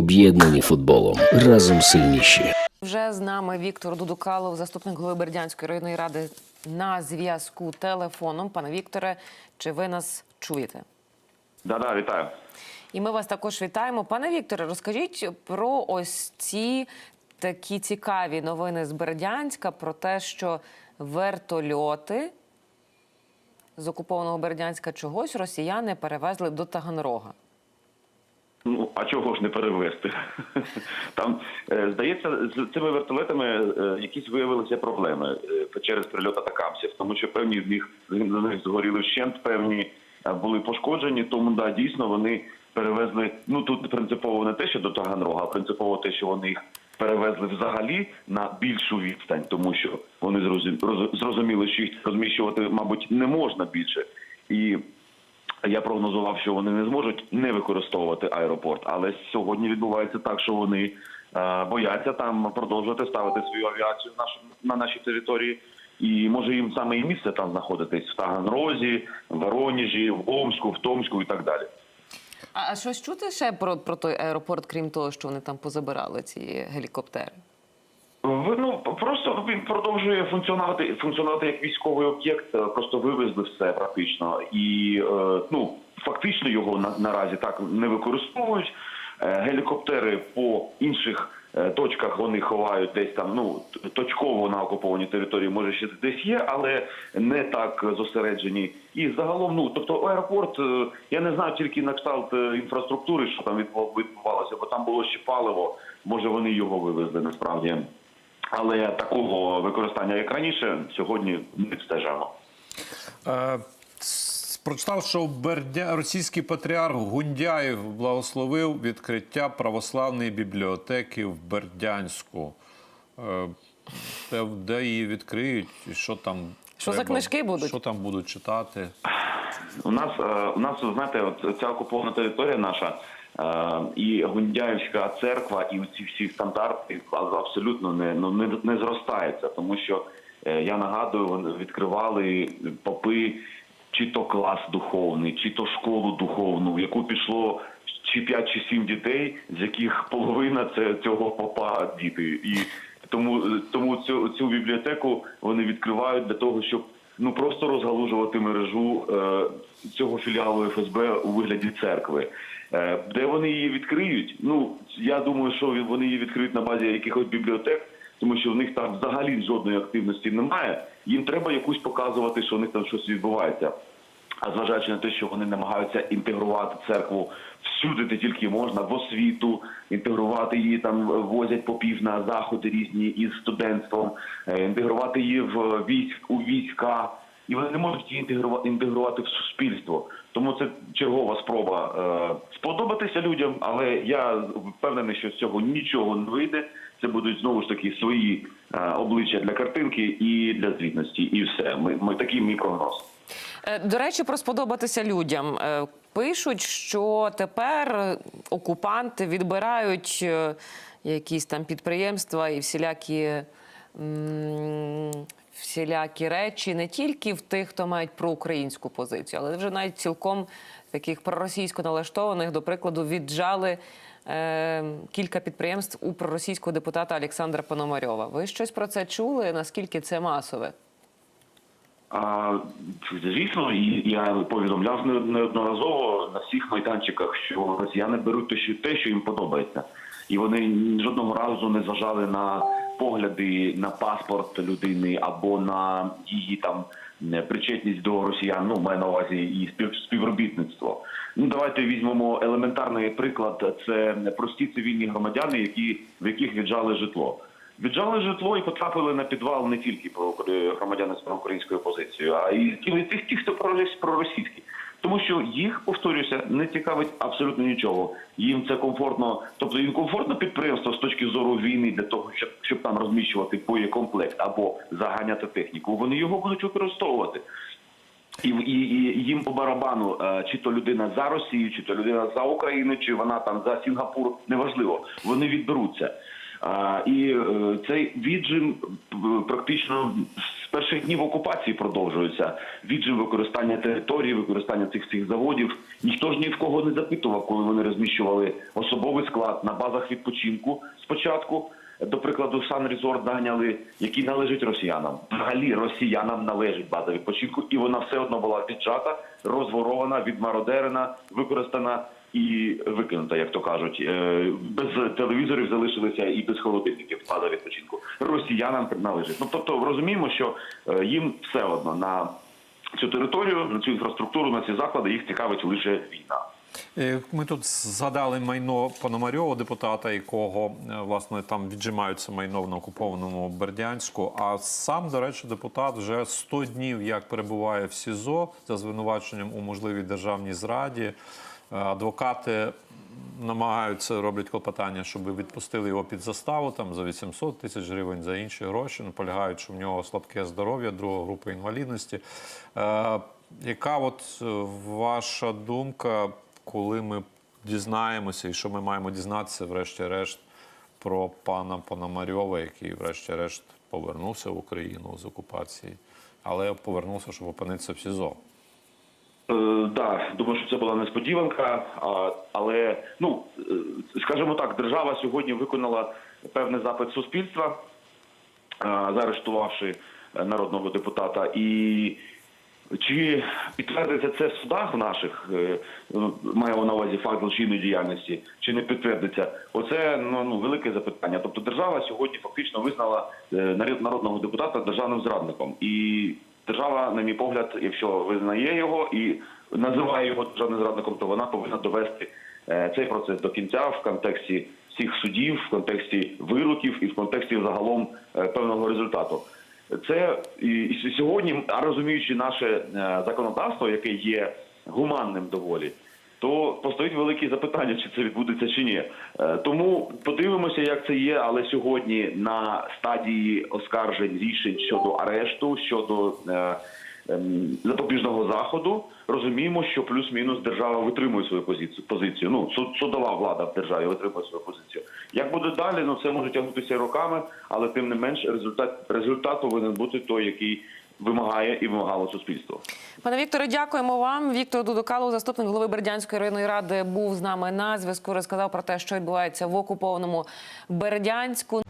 об'єднані футболом. Разом сильніші. Вже з нами Віктор Дудукалов, заступник голови Бердянської районної ради на зв'язку телефоном. Пане Вікторе, чи ви нас чуєте? Да-да, вітаю. І ми вас також вітаємо. Пане Вікторе, розкажіть про ось ці такі цікаві новини з Бердянська про те, що вертольоти з окупованого Бердянська чогось росіяни перевезли до Таганрога. А чого ж не перевести? Там е, здається, з цими вертолетами е, якісь виявилися проблеми е, через прильот атакамсів, тому що певні з них з них згоріли вщент, певні були пошкоджені. Тому да, дійсно вони перевезли. Ну тут принципово не те, що до Таганрога, а принципово те, що вони їх перевезли взагалі на більшу відстань, тому що вони зрозум- зрозуміли, що їх розміщувати, мабуть, не можна більше і. Я прогнозував, що вони не зможуть не використовувати аеропорт, але сьогодні відбувається так, що вони е, бояться там продовжувати ставити свою авіацію на, на нашій території. І може їм саме і місце там знаходитись в Таганрозі, в Воронежі, в Омську, в Томську і так далі. А щось чути ще про, про той аеропорт, крім того, що вони там позабирали ці гелікоптери? Ну просто він продовжує функціонувати функціонувати як військовий об'єкт. е, Просто вивезли все практично, і е, ну фактично його на, наразі так не використовують. Е, Гелікоптери по інших точках вони ховають десь там. Ну точково на окупованій території може ще десь є, але не так зосереджені. І загалом, ну тобто аеропорт, я не знаю тільки на кшталт інфраструктури, що там відбу- відбувалося, бо там було ще паливо. Може вони його вивезли насправді. Але такого використання, як раніше, сьогодні не стежимо. Е, Прочитав, що Бердя... російський патріарх Гундяєв благословив відкриття православної бібліотеки в Бердянську. Е, Де, де її відкриють? Що там Що за книжки будуть? Що там будуть читати? У нас е, у нас знаєте, от ця окупована територія наша е, і Гундяївська церква, і ці всі стандарти абсолютно не ну не, не зростається, тому що е, я нагадую, вони відкривали попи чи то клас духовний, чи то школу духовну, в яку пішло чи 5, чи 7 дітей, з яких половина це цього попа діти. І тому тому цю цю бібліотеку вони відкривають для того, щоб ну просто розгалужувати мережу е, цього філіалу ФСБ у вигляді церкви. Е, де вони її відкриють? Ну я думаю, що вони її відкриють на базі якихось бібліотек, тому що в них там взагалі жодної активності немає. Їм треба якусь показувати, що у них там щось відбувається. А зважаючи на те, що вони намагаються інтегрувати церкву всюди, де тільки можна, в освіту, інтегрувати її там возять попів на заходи різні із студентством, е, інтегрувати її в військ у війська, і вони не можуть її інтегрувати, інтегрувати в суспільство. Тому це чергова спроба е, сподобатися людям, але я впевнений, що з цього нічого не вийде. Це будуть знову ж таки свої е, обличчя для картинки і для звітності, і все. Ми, ми такий мій прогноз. Е, До речі, про сподобатися людям. Е, Пишуть, що тепер окупанти відбирають е, якісь там підприємства і всілякі, всілякі речі не тільки в тих, хто мають проукраїнську позицію, але вже навіть цілком таких проросійсько налаштованих, до прикладу, віджали е, кілька підприємств у проросійського депутата Олександра Пономарьова. Ви щось про це чули? Наскільки це масове? А, звісно, і я повідомляв неодноразово на всіх майданчиках, що росіяни беруть те, що їм подобається, і вони жодного разу не зважали на погляди на паспорт людини або на її там не, причетність до росіян. Ну маю на увазі і спів, співробітництво. Ну давайте візьмемо елементарний приклад. Це прості цивільні громадяни, які в яких віджали житло. Віджали житло і потрапили на підвал не тільки громадяни з проукраїнською позицією, а ті, тих, ті, хто пророс- проросійські. Тому що їх, повторюся, не цікавить абсолютно нічого. Їм це комфортно, тобто їм комфортно підприємство з точки зору війни для того, щоб, щоб там розміщувати боєкомплект або заганяти техніку. Вони його будуть використовувати. І, і, і їм по барабану, е, чи то людина за Росію, чи то людина за Україну, чи вона там за Сінгапур, неважливо. Вони відберуться. А, і е, цей віджим е, практично з перших днів окупації продовжується. Віджим використання території, використання цих цих заводів. Ніхто ж ні в кого не запитував, коли вони розміщували особовий склад на базах відпочинку спочатку. До прикладу, сан резорт наганяли, який належить росіянам. Взагалі росіянам належить база відпочинку, і вона все одно була віджата, розворована, відмародерена, використана і викинута, як то кажуть. Е, Без телевізорів залишилися і без холодильників база відпочинку. Росіянам належить. Ну тобто розуміємо, що е, їм все одно на цю територію, на цю інфраструктуру, на ці заклади їх цікавить лише війна. Е, Ми тут згадали майно Пономарьова, депутата, якого власне там віджимаються майно на окупованому Бердянську. А сам, до речі, депутат вже 100 днів як перебуває в СІЗО за звинуваченням у можливій державній зраді. Е, Адвокати намагаються роблять клопотання, щоб відпустили його під заставу там за 800 тисяч гривень за інші гроші. Наполягають, що в нього слабке здоров'я, друга група інвалідності. Е, яка от е, ваша думка, коли ми дізнаємося, і що ми маємо дізнатися, врешті-решт, про пана Пономарьова, який, врешті-решт, повернувся в Україну з окупації, але повернувся, щоб опинитися в СІЗО? Е, да, думаю, що це була несподіванка, але ну е, скажімо так, держава сьогодні виконала певний запит суспільства, заарештувавши е, народного депутата. І чи підтвердиться це в судах наших, ну, маємо на увазі факт злочинної діяльності, чи не підтвердиться? Оце ну, ну велике запитання. Тобто держава сьогодні фактично визнала народного депутата державним зрадником. І держава, на мій погляд, якщо визнає його і називає його державним зрадником, то вона повинна довести е, цей процес до кінця в контексті всіх судів, в контексті вироків і в контексті загалом е, певного результату. Це і, сьогодні, розуміючи наше е, законодавство, яке є гуманним доволі, то постоїть великі запитання, чи це відбудеться чи ні. Е, Тому подивимося, як це є. Але сьогодні на стадії оскаржень рішень щодо арешту, щодо е, ем, запобіжного заходу, розуміємо, що плюс-мінус держава витримує свою позицію. позицію. Ну суд- судова влада в державі витримує свою позицію. Як буде далі? Ну це може тягнутися роками, але тим не менш результат результат повинен бути той, який вимагає і вимагало суспільство. Пане Вікторе, дякуємо вам. Віктор Дудокалов, заступник голови Бердянської районної ради, був з нами на зв'язку. Розказав про те, що відбувається в окупованому Бердянську.